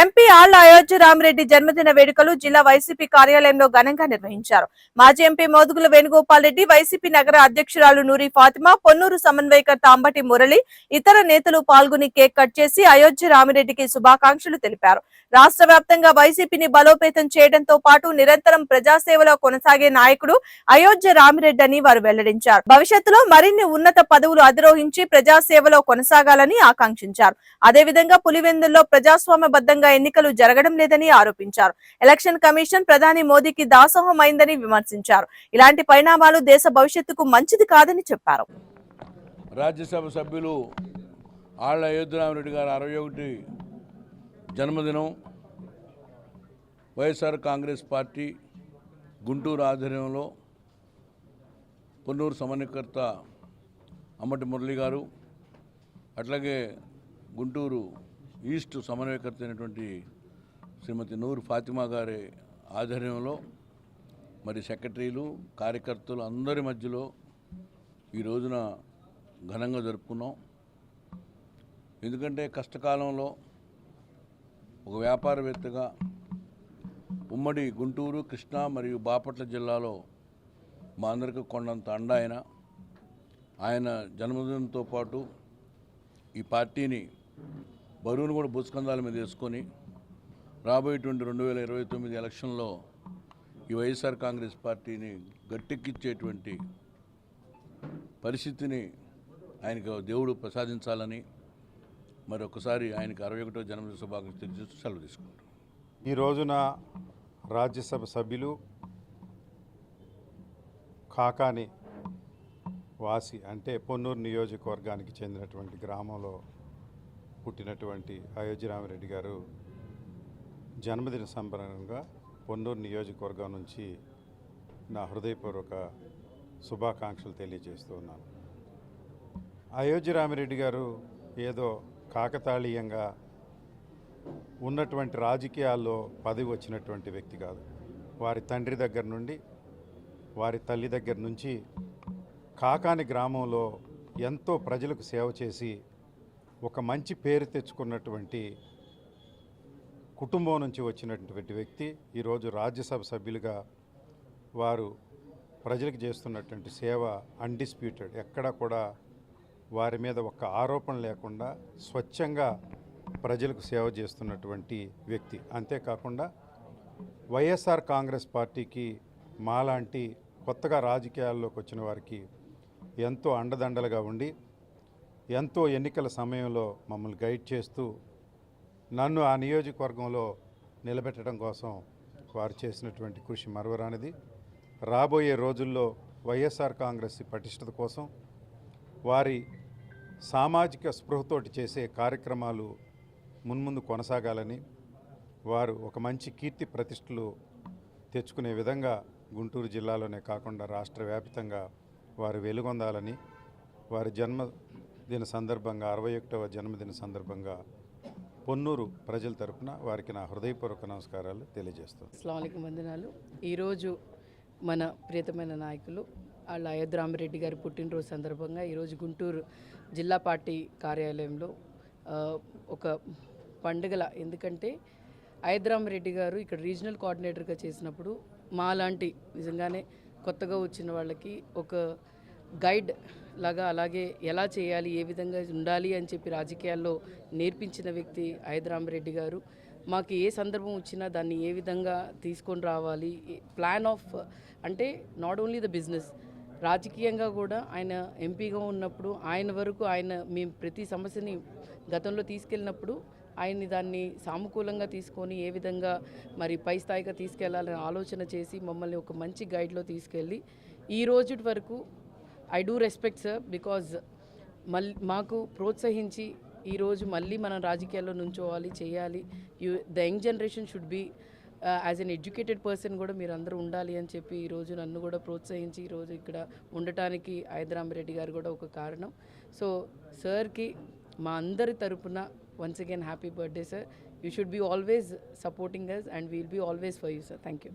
MP ఆళ్ళ అయోధ్య రామిరెడ్డి జన్మదిన వేడుకలు జిల్లా వైసీపీ కార్యాలయంలో ఘనంగా నిర్వహించారు. మాజీ ఎంపీ మోదుగుల వేణుగోపాల్ రెడ్డి వైసీపీ నగర అధ్యక్షురాలు నూరి ఫాతిమా పొన్నూరు సమన్వయకర్త అంబటి మురళి ఇతర నేతలు పాల్గొని కేక్ కట్ చేసి అయోధ్య రామిరెడ్డికి శుభాకాంక్షలు తెలిపారు. రాష్ట్ర వ్యాప్తంగా వైసీపీని బలోపేతం చేయడంతో పాటు నిరంతరం ప్రజాసేవలో కొనసాగే నాయకుడు అయోధ్య రామిరెడ్డి అని వారు వెల్లడించారు. భవిష్యత్తులో మరిన్ని ఉన్నత పదవులు అధిరోహించి ప్రజాసేవలో కొనసాగాలని ఆకాంక్షించారు. అదేవిధంగా పులివెందుల్లో ప్రజాస్వామ్యబద్ధంగా ఎన్నికలు జరగడం లేదని ఆరోపించారు. ఎలక్షన్ కమిషన్ ప్రధాని మోదీకి దాసోహం అయిందని విమర్శించారు. ఇలాంటి పరిణామాలు దేశ భవిష్యత్తుకు మంచిది కాదని చెప్పారు. రాజ్యసభ సభ్యులు ఆళ్ళ అయోధ్యరామరెడ్డి గారు అరవై ఒకటి జన్మదినం వైఎస్ఆర్ కాంగ్రెస్ పార్టీ గుంటూరు ఆధ్వర్యంలో పొన్నూరు సమన్వయకర్త అమ్మటి మురళి గారు అట్లాగే గుంటూరు ఈస్ట్ సమన్వయకర్త అయినటువంటి శ్రీమతి నూరు ఫాతిమా గారి ఆధ్వర్యంలో మరి సెక్రటరీలు కార్యకర్తలు అందరి మధ్యలో ఈ రోజున ఘనంగా జరుపుకున్నాం. ఎందుకంటే కష్టకాలంలో ఒక వ్యాపారవేత్తగా ఉమ్మడి గుంటూరు కృష్ణా మరియు బాపట్ల జిల్లాలో మా అందరికీ కొండంత అండ ఆయన. ఆయన జన్మదినంతో పాటు ఈ పార్టీని బరువును కూడా బుస్కందాల మీద వేసుకొని రాబోయేటువంటి రెండు వేల ఇరవై తొమ్మిది ఎలక్షన్లో ఈ వైఎస్ఆర్ కాంగ్రెస్ పార్టీని గట్టెక్కిచ్చేటువంటి పరిస్థితిని ఆయనకు దేవుడు ప్రసాదించాలని మరొకసారి ఆయనకు అరవై ఒకటో జన్మదిన శుభాకాంక్షలు తెలియజేస్తూ సెలవు తీసుకుంటాం. ఈ రోజున రాజ్యసభ సభ్యులు కాకాని వాసి అంటే పొన్నూరు నియోజకవర్గానికి చెందినటువంటి గ్రామంలో పుట్టినటువంటి అయోధ్యరామిరెడ్డి గారు జన్మదిన సంబరంగా పొన్నూరు నియోజకవర్గం నుంచి నా హృదయపూర్వక శుభాకాంక్షలు తెలియజేస్తూ ఉన్నాను. అయోధ్యరామిరెడ్డి గారు ఏదో కాకతాళీయంగా ఉన్నటువంటి రాజకీయాల్లో పదవి వచ్చినటువంటి వ్యక్తి కాదు. వారి తండ్రి దగ్గర నుండి వారి తల్లి దగ్గర నుంచి కాకాని గ్రామంలో ఎంతో ప్రజలకు సేవ చేసి ఒక మంచి పేరు తెచ్చుకున్నటువంటి కుటుంబం నుంచి వచ్చినటువంటి వ్యక్తి ఈరోజు రాజ్యసభ సభ్యులుగా వారు ప్రజలకు చేస్తున్నటువంటి సేవ అన్డిస్ప్యూటెడ్. ఎక్కడా కూడా వారి మీద ఒక్క ఆరోపణ లేకుండా స్వచ్ఛంగా ప్రజలకు సేవ చేస్తున్నటువంటి వ్యక్తి. అంతేకాకుండా వైఎస్ఆర్ కాంగ్రెస్ పార్టీకి మాలాంటి కొత్తగా రాజకీయాల్లోకి వచ్చిన వారికి ఎంతో అండదండలుగా ఉండి ఎంతో ఎన్నికల సమయంలో మమ్మల్ని గైడ్ చేస్తూ నన్ను ఆ నియోజకవర్గంలో నిలబెట్టడం కోసం వారు చేసినటువంటి కృషి మరవరానిది. రాబోయే రోజుల్లో వైఎస్ఆర్ కాంగ్రెస్ పటిష్టత కోసం వారి సామాజిక స్పృహతోటి చేసే కార్యక్రమాలు మున్ముందు కొనసాగాలని వారు ఒక మంచి కీర్తి ప్రతిష్టలు తెచ్చుకునే విధంగా గుంటూరు జిల్లాలోనే కాకుండా రాష్ట్ర వ్యాప్తంగా వారు వెలుగొందాలని వారి జన్మదిన సందర్భంగా అరవై ఒకటవ జన్మదిన సందర్భంగా పొన్నూరు ప్రజల తరపున వారికి నా హృదయపూర్వక నమస్కారాలు తెలియజేస్తాను అస్సలం వందనాలు. ఈరోజు మన ప్రియతమైన నాయకులు వాళ్ళ అయోధ్యరామరెడ్డి గారి పుట్టినరోజు సందర్భంగా ఈరోజు గుంటూరు జిల్లా పార్టీ కార్యాలయంలో ఒక పండుగల. ఎందుకంటే అయోధ్యరామరెడ్డి గారు ఇక్కడ రీజనల్ కోఆర్డినేటర్గా చేసినప్పుడు మాలాంటి నిజంగానే కొత్తగా వచ్చిన వాళ్ళకి ఒక గైడ్ లాగా అలాగే ఎలా చేయాలి ఏ విధంగా ఉండాలి అని చెప్పి రాజకీయాల్లో నేర్పించిన వ్యక్తి అయోధ్యరామరెడ్డి గారు. మాకు ఏ సందర్భం వచ్చినా దాన్ని ఏ విధంగా తీసుకొని రావాలి ప్లాన్ ఆఫ్ అంటే నాట్ ఓన్లీ ద బిజినెస్ రాజకీయంగా కూడా ఆయన ఎంపీగా ఉన్నప్పుడు ఆయన వరకు ఆయన మేము ప్రతి సమస్యని గతంలో తీసుకెళ్ళినప్పుడు ఆయన్ని దాన్ని సానుకూలంగా తీసుకొని ఏ విధంగా మరి పై స్థాయిగా తీసుకెళ్ళాలని ఆలోచన చేసి మమ్మల్ని ఒక మంచి గైడ్లో తీసుకెళ్ళి ఈ రోజు వరకు I do respect sir because మళ్ళీ మాకు ప్రోత్సహించి ఈరోజు మళ్ళీ మనం రాజకీయాల్లో నుంచోవాలి చేయాలి. You the young generation should be as an educated person కూడా మీరు అందరూ ఉండాలి అని చెప్పి ఈరోజు నన్ను కూడా ప్రోత్సహించి ఈరోజు ఇక్కడ ఉండటానికి హైదరామరెడ్డి గారు కూడా ఒక కారణం. సో సార్కి మా అందరి తరపున once again happy birthday sir you should be always supporting us and we'll be always for you sir thank you